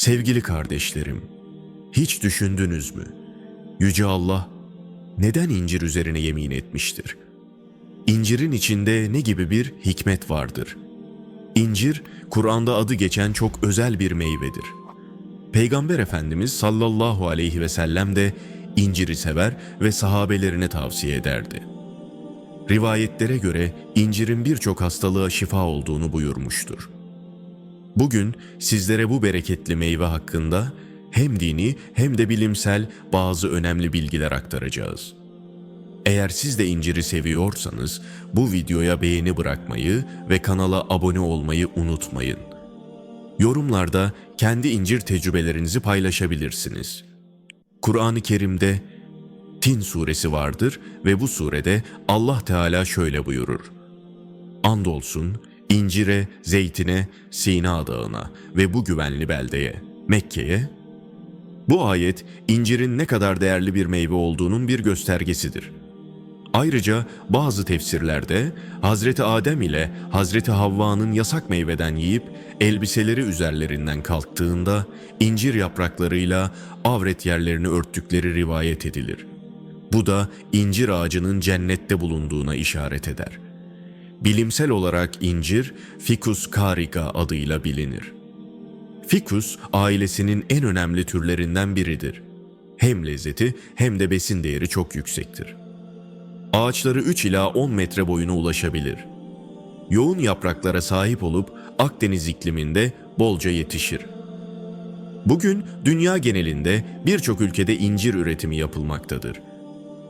Sevgili kardeşlerim, hiç düşündünüz mü? Yüce Allah neden incir üzerine yemin etmiştir? İncirin içinde ne gibi bir hikmet vardır? İncir, Kur'an'da adı geçen çok özel bir meyvedir. Peygamber Efendimiz sallallahu aleyhi ve sellem de inciri sever ve sahabelerine tavsiye ederdi. Rivayetlere göre incirin birçok hastalığa şifa olduğunu buyurmuştur. Bugün sizlere bu bereketli meyve hakkında hem dini hem de bilimsel bazı önemli bilgiler aktaracağız. Eğer siz de inciri seviyorsanız bu videoya beğeni bırakmayı ve kanala abone olmayı unutmayın. Yorumlarda kendi incir tecrübelerinizi paylaşabilirsiniz. Kur'an-ı Kerim'de Tin suresi vardır ve bu surede Allah Teala şöyle buyurur. Andolsun incire, zeytine, Sina dağına ve bu güvenli beldeye, Mekke'ye. Bu ayet incirin ne kadar değerli bir meyve olduğunun bir göstergesidir. Ayrıca bazı tefsirlerde Hazreti Adem ile Hazreti Havva'nın yasak meyveden yiyip elbiseleri üzerlerinden kalktığında incir yapraklarıyla avret yerlerini örttükleri rivayet edilir. Bu da incir ağacının cennette bulunduğuna işaret eder. Bilimsel olarak incir Ficus carica adıyla bilinir. Ficus ailesinin en önemli türlerinden biridir. Hem lezzeti hem de besin değeri çok yüksektir. Ağaçları 3 ila 10 metre boyuna ulaşabilir. Yoğun yapraklara sahip olup Akdeniz ikliminde bolca yetişir. Bugün dünya genelinde birçok ülkede incir üretimi yapılmaktadır.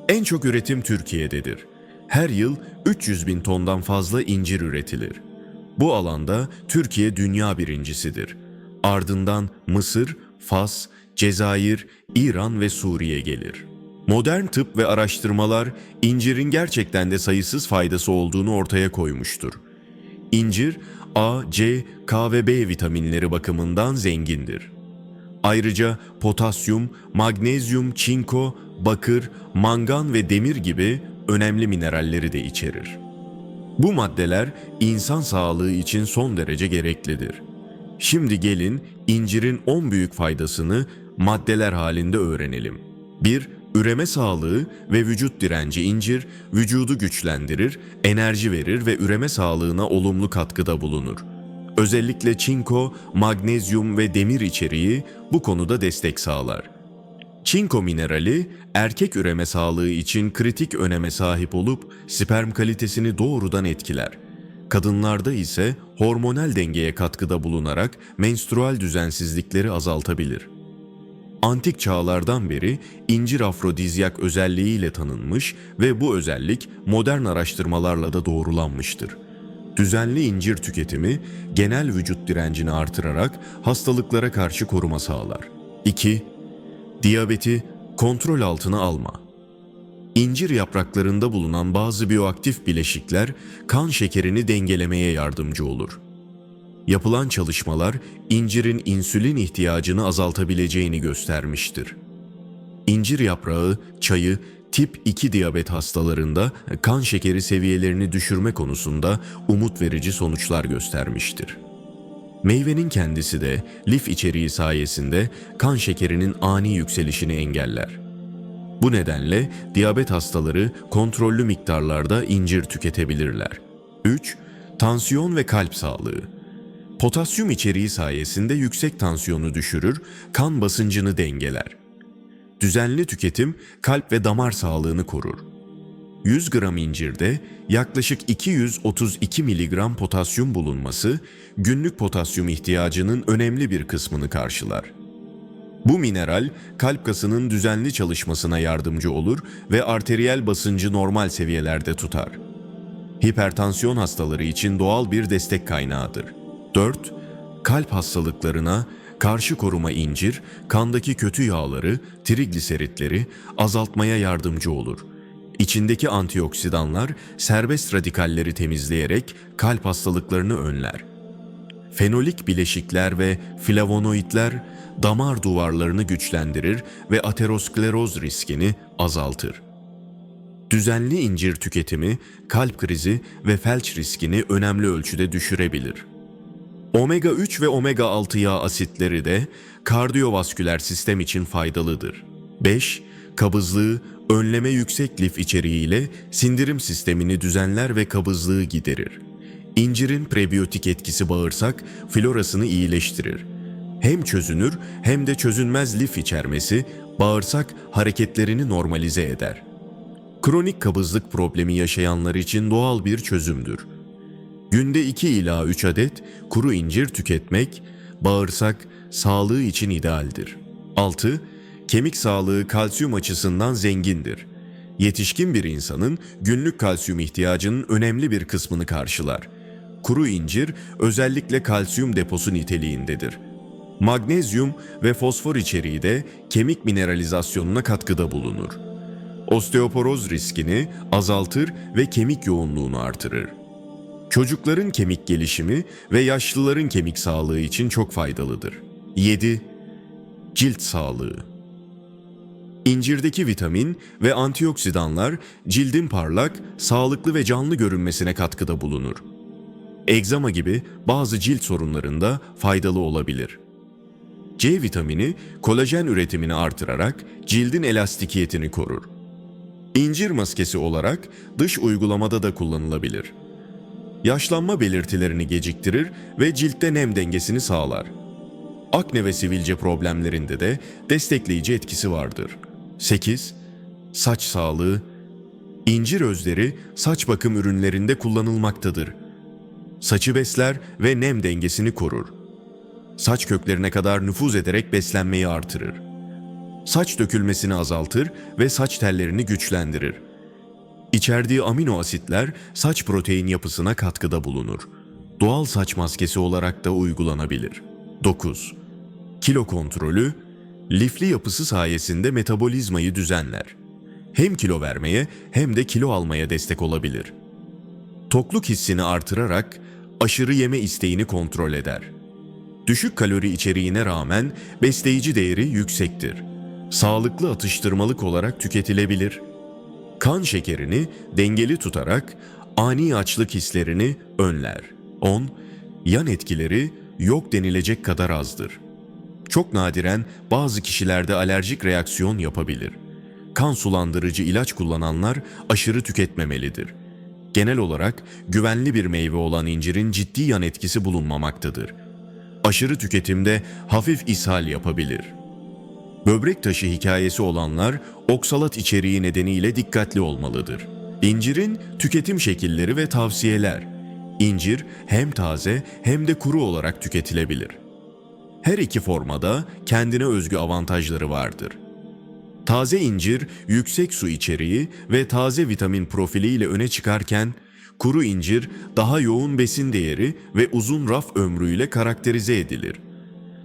En çok üretim Türkiye'dedir. Her yıl 300 bin tondan fazla incir üretilir. Bu alanda Türkiye dünya birincisidir. Ardından Mısır, Fas, Cezayir, İran ve Suriye gelir. Modern tıp ve araştırmalar incirin gerçekten de sayısız faydası olduğunu ortaya koymuştur. İncir A, C, K ve B vitaminleri bakımından zengindir. Ayrıca potasyum, magnezyum, çinko, bakır, mangan ve demir gibi önemli mineralleri de içerir. Bu maddeler insan sağlığı için son derece gereklidir. Şimdi gelin incirin 10 büyük faydasını maddeler halinde öğrenelim. 1. Üreme sağlığı ve vücut direnci incir vücudu güçlendirir, enerji verir ve üreme sağlığına olumlu katkıda bulunur. Özellikle çinko, magnezyum ve demir içeriği bu konuda destek sağlar. Çinko minerali erkek üreme sağlığı için kritik öneme sahip olup sperm kalitesini doğrudan etkiler. Kadınlarda ise hormonal dengeye katkıda bulunarak menstrual düzensizlikleri azaltabilir. Antik çağlardan beri incir afrodizyak özelliğiyle tanınmış ve bu özellik modern araştırmalarla da doğrulanmıştır. Düzenli incir tüketimi genel vücut direncini artırarak hastalıklara karşı koruma sağlar. 2. Diyabeti kontrol altına alma. İncir yapraklarında bulunan bazı bioaktif bileşikler kan şekerini dengelemeye yardımcı olur. Yapılan çalışmalar incirin insülin ihtiyacını azaltabileceğini göstermiştir. İncir yaprağı, çayı tip 2 diyabet hastalarında kan şekeri seviyelerini düşürme konusunda umut verici sonuçlar göstermiştir. Meyvenin kendisi de lif içeriği sayesinde kan şekerinin ani yükselişini engeller. Bu nedenle diyabet hastaları kontrollü miktarlarda incir tüketebilirler. 3. Tansiyon ve kalp sağlığı. Potasyum içeriği sayesinde yüksek tansiyonu düşürür, kan basıncını dengeler. Düzenli tüketim kalp ve damar sağlığını korur. 100 gram incirde yaklaşık 232 miligram potasyum bulunması günlük potasyum ihtiyacının önemli bir kısmını karşılar. Bu mineral kalp kasının düzenli çalışmasına yardımcı olur ve arteriyel basıncı normal seviyelerde tutar. Hipertansiyon hastaları için doğal bir destek kaynağıdır. 4. Kalp hastalıklarına karşı koruma incir, kandaki kötü yağları, trigliseritleri azaltmaya yardımcı olur. İçindeki antioksidanlar serbest radikalleri temizleyerek kalp hastalıklarını önler. Fenolik bileşikler ve flavonoidler damar duvarlarını güçlendirir ve ateroskleroz riskini azaltır. Düzenli incir tüketimi kalp krizi ve felç riskini önemli ölçüde düşürebilir. Omega 3 ve omega 6 yağ asitleri de kardiyovasküler sistem için faydalıdır. 5. Kabızlığı önleme yüksek lif içeriğiyle sindirim sistemini düzenler ve kabızlığı giderir. İncirin prebiyotik etkisi bağırsak florasını iyileştirir. Hem çözünür hem de çözünmez lif içermesi bağırsak hareketlerini normalize eder. Kronik kabızlık problemi yaşayanlar için doğal bir çözümdür. Günde 2 ila 3 adet kuru incir tüketmek bağırsak sağlığı için idealdir. 6. Kemik sağlığı kalsiyum açısından zengindir. Yetişkin bir insanın günlük kalsiyum ihtiyacının önemli bir kısmını karşılar. Kuru incir özellikle kalsiyum deposu niteliğindedir. Magnezyum ve fosfor içeriği de kemik mineralizasyonuna katkıda bulunur. Osteoporoz riskini azaltır ve kemik yoğunluğunu artırır. Çocukların kemik gelişimi ve yaşlıların kemik sağlığı için çok faydalıdır. 7. Cilt sağlığı İncirdeki vitamin ve antioksidanlar cildin parlak, sağlıklı ve canlı görünmesine katkıda bulunur. Egzama gibi bazı cilt sorunlarında faydalı olabilir. C vitamini kolajen üretimini artırarak cildin elastikiyetini korur. İncir maskesi olarak dış uygulamada da kullanılabilir. Yaşlanma belirtilerini geciktirir ve ciltte nem dengesini sağlar. Akne ve sivilce problemlerinde de destekleyici etkisi vardır. 8. Saç sağlığı İncir özleri saç bakım ürünlerinde kullanılmaktadır. Saçı besler ve nem dengesini korur. Saç köklerine kadar nüfuz ederek beslenmeyi artırır. Saç dökülmesini azaltır ve saç tellerini güçlendirir. İçerdiği amino asitler saç protein yapısına katkıda bulunur. Doğal saç maskesi olarak da uygulanabilir. 9. Kilo kontrolü, lifli yapısı sayesinde metabolizmayı düzenler. Hem kilo vermeye hem de kilo almaya destek olabilir. Tokluk hissini artırarak aşırı yeme isteğini kontrol eder. Düşük kalori içeriğine rağmen besleyici değeri yüksektir. Sağlıklı atıştırmalık olarak tüketilebilir. Kan şekerini dengeli tutarak ani açlık hislerini önler. 10. Yan etkileri yok denilecek kadar azdır. Çok nadiren bazı kişilerde alerjik reaksiyon yapabilir. Kan sulandırıcı ilaç kullananlar aşırı tüketmemelidir. Genel olarak güvenli bir meyve olan incirin ciddi yan etkisi bulunmamaktadır. Aşırı tüketimde hafif ishal yapabilir. Böbrek taşı hikayesi olanlar oksalat içeriği nedeniyle dikkatli olmalıdır. İncirin tüketim şekilleri ve tavsiyeler. İncir hem taze hem de kuru olarak tüketilebilir. Her iki formada kendine özgü avantajları vardır. Taze incir yüksek su içeriği ve taze vitamin profiliyle öne çıkarken kuru incir daha yoğun besin değeri ve uzun raf ömrüyle karakterize edilir.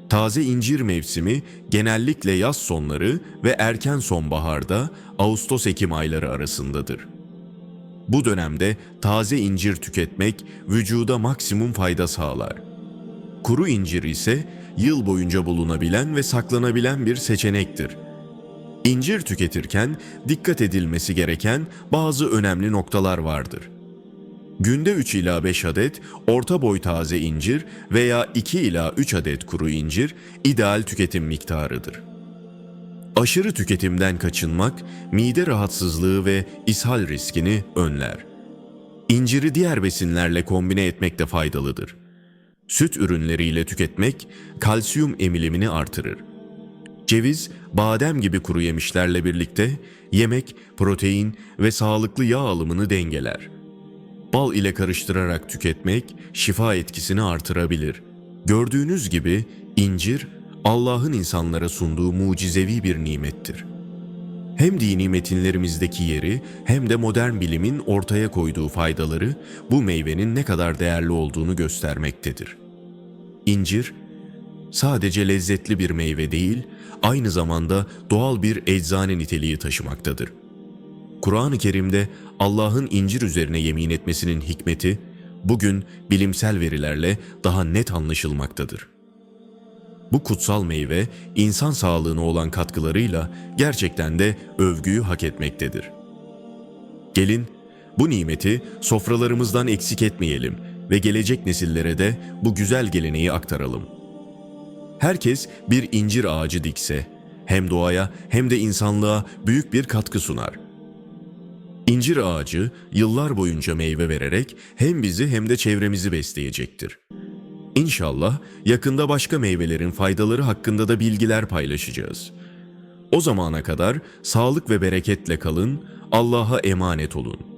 Taze incir mevsimi genellikle yaz sonları ve erken sonbaharda Ağustos-Ekim ayları arasındadır. Bu dönemde taze incir tüketmek vücuda maksimum fayda sağlar. Kuru incir ise yıl boyunca bulunabilen ve saklanabilen bir seçenektir. İncir tüketirken dikkat edilmesi gereken bazı önemli noktalar vardır. Günde 3 ila 5 adet orta boy taze incir veya 2 ila 3 adet kuru incir ideal tüketim miktarıdır. Aşırı tüketimden kaçınmak mide rahatsızlığı ve ishal riskini önler. İnciri diğer besinlerle kombine etmek de faydalıdır. Süt ürünleriyle tüketmek kalsiyum emilimini artırır. Ceviz, badem gibi kuru yemişlerle birlikte yemek, protein ve sağlıklı yağ alımını dengeler. Bal ile karıştırarak tüketmek şifa etkisini artırabilir. Gördüğünüz gibi incir Allah'ın insanlara sunduğu mucizevi bir nimettir. Hem dini metinlerimizdeki yeri hem de modern bilimin ortaya koyduğu faydaları bu meyvenin ne kadar değerli olduğunu göstermektedir. İncir sadece lezzetli bir meyve değil, aynı zamanda doğal bir eczane niteliği taşımaktadır. Kur'an-ı Kerim'de Allah'ın incir üzerine yemin etmesinin hikmeti bugün bilimsel verilerle daha net anlaşılmaktadır. Bu kutsal meyve insan sağlığına olan katkılarıyla gerçekten de övgüyü hak etmektedir. Gelin bu nimeti sofralarımızdan eksik etmeyelim. ve gelecek nesillere de bu güzel geleneği aktaralım. Herkes bir incir ağacı dikse hem doğaya hem de insanlığa büyük bir katkı sunar. İncir ağacı yıllar boyunca meyve vererek hem bizi hem de çevremizi besleyecektir. İnşallah yakında başka meyvelerin faydaları hakkında da bilgiler paylaşacağız. O zamana kadar sağlık ve bereketle kalın, Allah'a emanet olun.